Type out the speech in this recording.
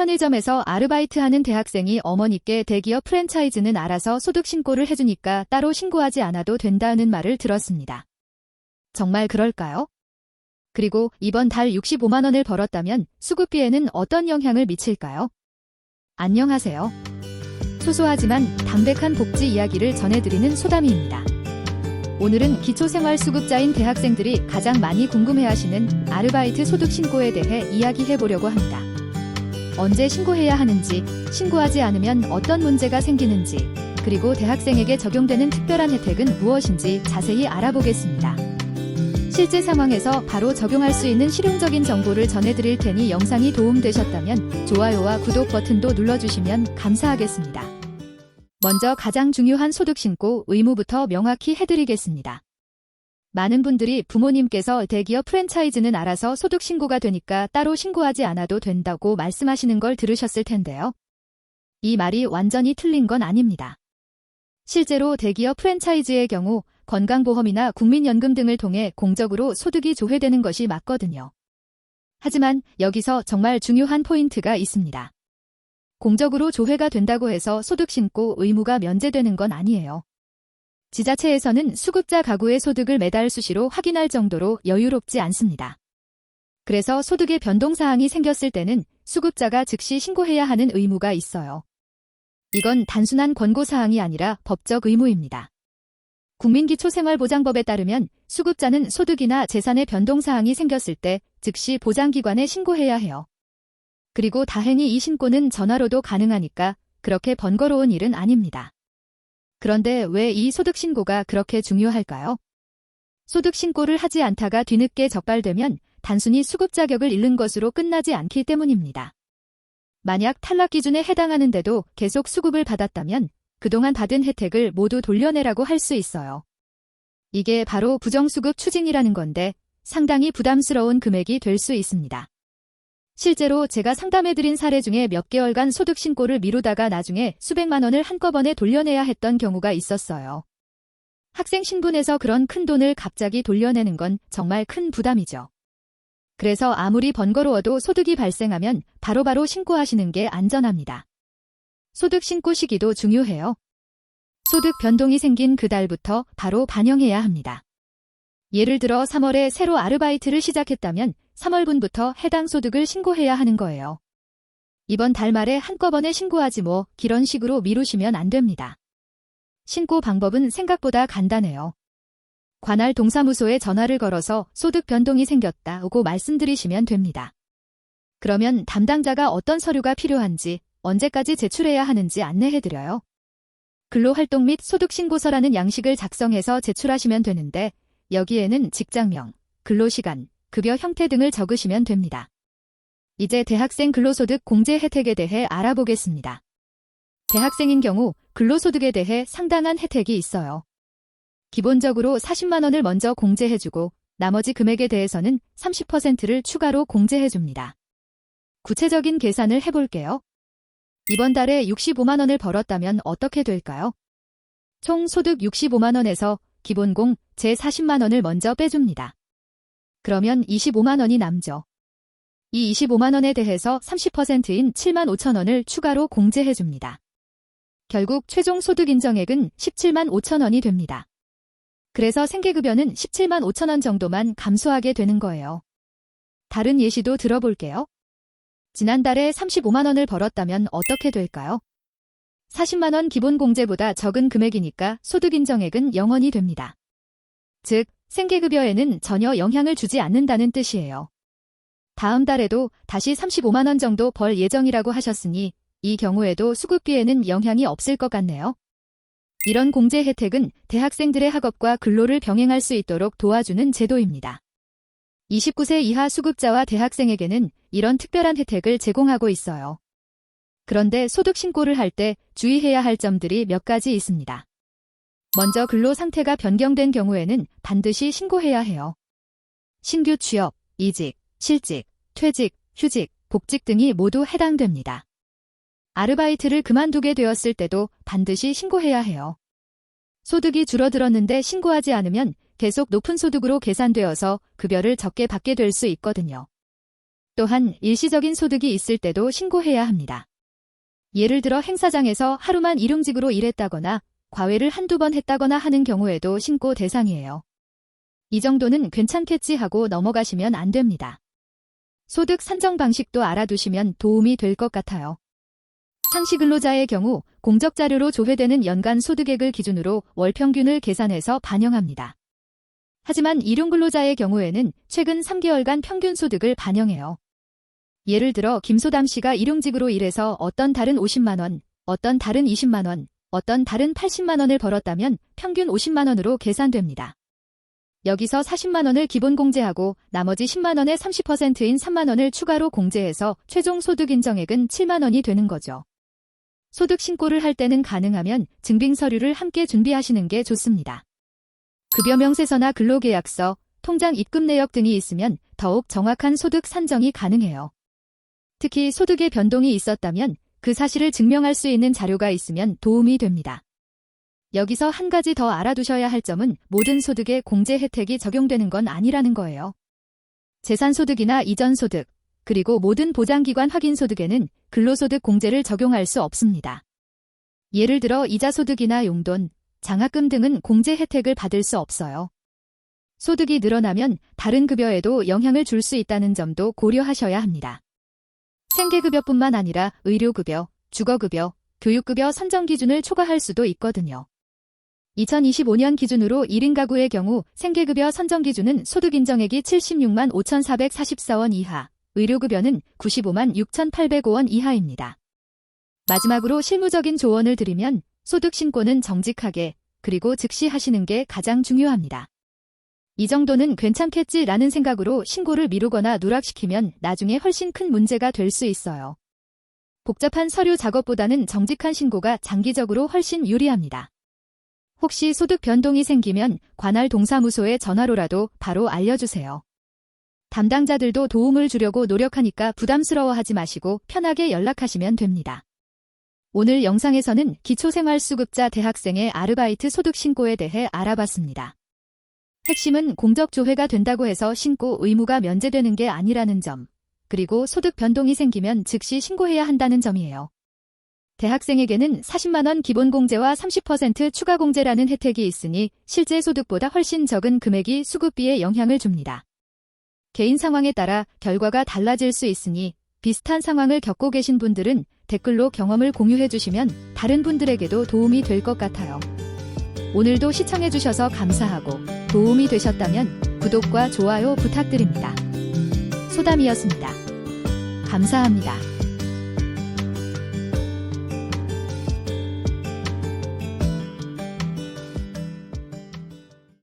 편의점에서 아르바이트하는 대학생이 어머니께 대기업 프랜차이즈는 알아서 소득 신고를 해주니까 따로 신고하지 않아도 된다는 말을 들었습니다. 정말 그럴까요? 그리고 이번 달 65만 원을 벌었다면 수급비에는 어떤 영향을 미칠까요? 안녕하세요. 소소하지만 담백한 복지 이야기를 전해드리는 소담이입니다. 오늘은 기초생활수급자인 대학생들이 가장 많이 궁금해하시는 아르바이트 소득 신고에 대해 이야기해보려고 합니다. 언제 신고해야 하는지, 신고하지 않으면 어떤 문제가 생기는지, 그리고 대학생에게 적용되는 특별한 혜택은 무엇인지 자세히 알아보겠습니다. 실제 상황에서 바로 적용할 수 있는 실용적인 정보를 전해드릴 테니 영상이 도움되셨다면 좋아요와 구독 버튼도 눌러주시면 감사하겠습니다. 먼저 가장 중요한 소득 신고 의무부터 명확히 해드리겠습니다. 많은 분들이 부모님께서 대기업 프랜차이즈는 알아서 소득 신고가 되니까 따로 신고하지 않아도 된다고 말씀하시는 걸 들으셨을 텐데요. 이 말이 완전히 틀린 건 아닙니다. 실제로 대기업 프랜차이즈의 경우 건강보험이나 국민연금 등을 통해 공적으로 소득이 조회되는 것이 맞거든요. 하지만 여기서 정말 중요한 포인트가 있습니다. 공적으로 조회가 된다고 해서 소득 신고 의무가 면제되는 건 아니에요. 지자체에서는 수급자 가구의 소득을 매달 수시로 확인할 정도로 여유롭지 않습니다. 그래서 소득의 변동사항이 생겼을 때는 수급자가 즉시 신고해야 하는 의무가 있어요. 이건 단순한 권고사항이 아니라 법적 의무입니다. 국민기초생활보장법에 따르면 수급자는 소득이나 재산의 변동사항이 생겼을 때 즉시 보장기관에 신고해야 해요. 그리고 다행히 이 신고는 전화로도 가능하니까 그렇게 번거로운 일은 아닙니다. 그런데 왜 이 소득 신고가 그렇게 중요할까요? 소득 신고를 하지 않다가 뒤늦게 적발되면 단순히 수급 자격을 잃는 것으로 끝나지 않기 때문입니다. 만약 탈락 기준에 해당하는데도 계속 수급을 받았다면 그동안 받은 혜택을 모두 돌려내라고 할 수 있어요. 이게 바로 부정수급 추징이라는 건데 상당히 부담스러운 금액이 될 수 있습니다. 실제로 제가 상담해드린 사례 중에 몇 개월간 소득 신고를 미루다가 나중에 수백만 원을 한꺼번에 돌려내야 했던 경우가 있었어요. 학생 신분에서 그런 큰 돈을 갑자기 돌려내는 건 정말 큰 부담이죠. 그래서 아무리 번거로워도 소득이 발생하면 바로바로 신고하시는 게 안전합니다. 소득 신고 시기도 중요해요. 소득 변동이 생긴 그 달부터 바로 반영해야 합니다. 예를 들어 3월에 새로 아르바이트를 시작했다면 3월분부터 해당 소득을 신고해야 하는 거예요. 이번 달 말에 한꺼번에 신고하지 뭐 이런 식으로 미루시면 안 됩니다. 신고 방법은 생각보다 간단해요. 관할 동사무소에 전화를 걸어서 소득 변동이 생겼다고 말씀드리시면 됩니다. 그러면 담당자가 어떤 서류가 필요한지 언제까지 제출해야 하는지 안내해드려요. 근로활동 및 소득신고서라는 양식을 작성해서 제출하시면 되는데 여기에는 직장명, 근로시간, 급여 형태 등을 적으시면 됩니다. 이제 대학생 근로소득 공제 혜택에 대해 알아보겠습니다. 대학생인 경우 근로소득에 대해 상당한 혜택이 있어요. 기본적으로 40만 원을 먼저 공제해주고 나머지 금액에 대해서는 30%를 추가로 공제해줍니다. 구체적인 계산을 해볼게요. 이번 달에 65만 원을 벌었다면 어떻게 될까요? 총 소득 65만 원에서 기본공 제 40만 원을 먼저 빼줍니다. 그러면 25만 원이 남죠. 이 25만 원에 대해서 30%인 7만 5천 원을 추가로 공제해줍니다. 결국 최종 소득 인정액은 17만 5천 원이 됩니다. 그래서 생계급여는 17만 5천 원 정도만 감소하게 되는 거예요. 다른 예시도 들어볼게요. 지난달에 35만 원을 벌었다면 어떻게 될까요? 40만 원 기본 공제보다 적은 금액이니까 소득 인정액은 0원이 됩니다. 즉, 생계급여에는 전혀 영향을 주지 않는다는 뜻이에요. 다음 달에도 다시 35만 원 정도 벌 예정이라고 하셨으니 이 경우에도 수급비에는 영향이 없을 것 같네요. 이런 공제 혜택은 대학생들의 학업과 근로를 병행할 수 있도록 도와주는 제도입니다. 29세 이하 수급자와 대학생에게는 이런 특별한 혜택을 제공하고 있어요. 그런데 소득 신고를 할 때 주의해야 할 점들이 몇 가지 있습니다. 먼저 근로 상태가 변경된 경우에는 반드시 신고해야 해요. 신규 취업, 이직, 실직, 퇴직, 휴직, 복직 등이 모두 해당됩니다. 아르바이트를 그만두게 되었을 때도 반드시 신고해야 해요. 소득이 줄어들었는데 신고하지 않으면 계속 높은 소득으로 계산되어서 급여를 적게 받게 될 수 있거든요. 또한 일시적인 소득이 있을 때도 신고해야 합니다. 예를 들어 행사장에서 하루만 일용직으로 일했다거나 과외를 한두 번 했다거나 하는 경우에도 신고 대상이에요. 이 정도는 괜찮겠지 하고 넘어가시면 안 됩니다. 소득 산정 방식도 알아두시면 도움이 될 것 같아요. 상시 근로자의 경우 공적 자료로 조회되는 연간 소득액을 기준으로 월 평균을 계산해서 반영합니다. 하지만 일용 근로자의 경우에는 최근 3개월간 평균 소득을 반영해요. 예를 들어 김소담 씨가 일용직으로 일해서 어떤 달은 50만 원, 어떤 달은 20만 원, 어떤 달은 80만 원을 벌었다면 평균 50만 원으로 계산됩니다. 여기서 40만 원을 기본 공제하고 나머지 10만 원의 30%인 3만 원을 추가로 공제해서 최종 소득 인정액은 7만 원이 되는 거죠. 소득 신고를 할 때는 가능하면 증빙 서류를 함께 준비하시는 게 좋습니다. 급여 명세서나 근로계약서, 통장 입금 내역 등이 있으면 더욱 정확한 소득 산정이 가능해요. 특히 소득의 변동이 있었다면 그 사실을 증명할 수 있는 자료가 있으면 도움이 됩니다. 여기서 한 가지 더 알아두셔야 할 점은 모든 소득에 공제 혜택이 적용되는 건 아니라는 거예요. 재산소득이나 이전소득, 그리고 모든 보장기관 확인소득에는 근로소득 공제를 적용할 수 없습니다. 예를 들어 이자소득이나 용돈, 장학금 등은 공제 혜택을 받을 수 없어요. 소득이 늘어나면 다른 급여에도 영향을 줄 수 있다는 점도 고려하셔야 합니다. 생계급여뿐만 아니라 의료급여, 주거급여, 교육급여 선정 기준을 초과할 수도 있거든요. 2025년 기준으로 1인 가구의 경우 생계급여 선정 기준은 소득 인정액이 76만 5,444원 이하, 의료급여는 95만 6,805원 이하입니다. 마지막으로 실무적인 조언을 드리면 소득 신고는 정직하게 그리고 즉시 하시는 게 가장 중요합니다. 이 정도는 괜찮겠지 라는 생각으로 신고를 미루거나 누락시키면 나중에 훨씬 큰 문제가 될 수 있어요. 복잡한 서류 작업보다는 정직한 신고가 장기적으로 훨씬 유리합니다. 혹시 소득 변동이 생기면 관할 동사무소에 전화로라도 바로 알려주세요. 담당자들도 도움을 주려고 노력하니까 부담스러워하지 마시고 편하게 연락하시면 됩니다. 오늘 영상에서는 기초생활수급자 대학생의 아르바이트 소득 신고에 대해 알아봤습니다. 핵심은 공적 조회가 된다고 해서 신고 의무가 면제되는 게 아니라는 점, 그리고 소득 변동이 생기면 즉시 신고해야 한다는 점이에요. 대학생에게는 40만원 기본공제와 30% 추가공제라는 혜택이 있으니 실제 소득보다 훨씬 적은 금액이 수급비에 영향을 줍니다. 개인 상황에 따라 결과가 달라질 수 있으니 비슷한 상황을 겪고 계신 분들은 댓글로 경험을 공유해 주시면 다른 분들에게도 도움이 될 것 같아요. 오늘도 시청해 주셔서 감사하고 도움이 되셨다면 구독과 좋아요 부탁드립니다. 소담이었습니다. 감사합니다.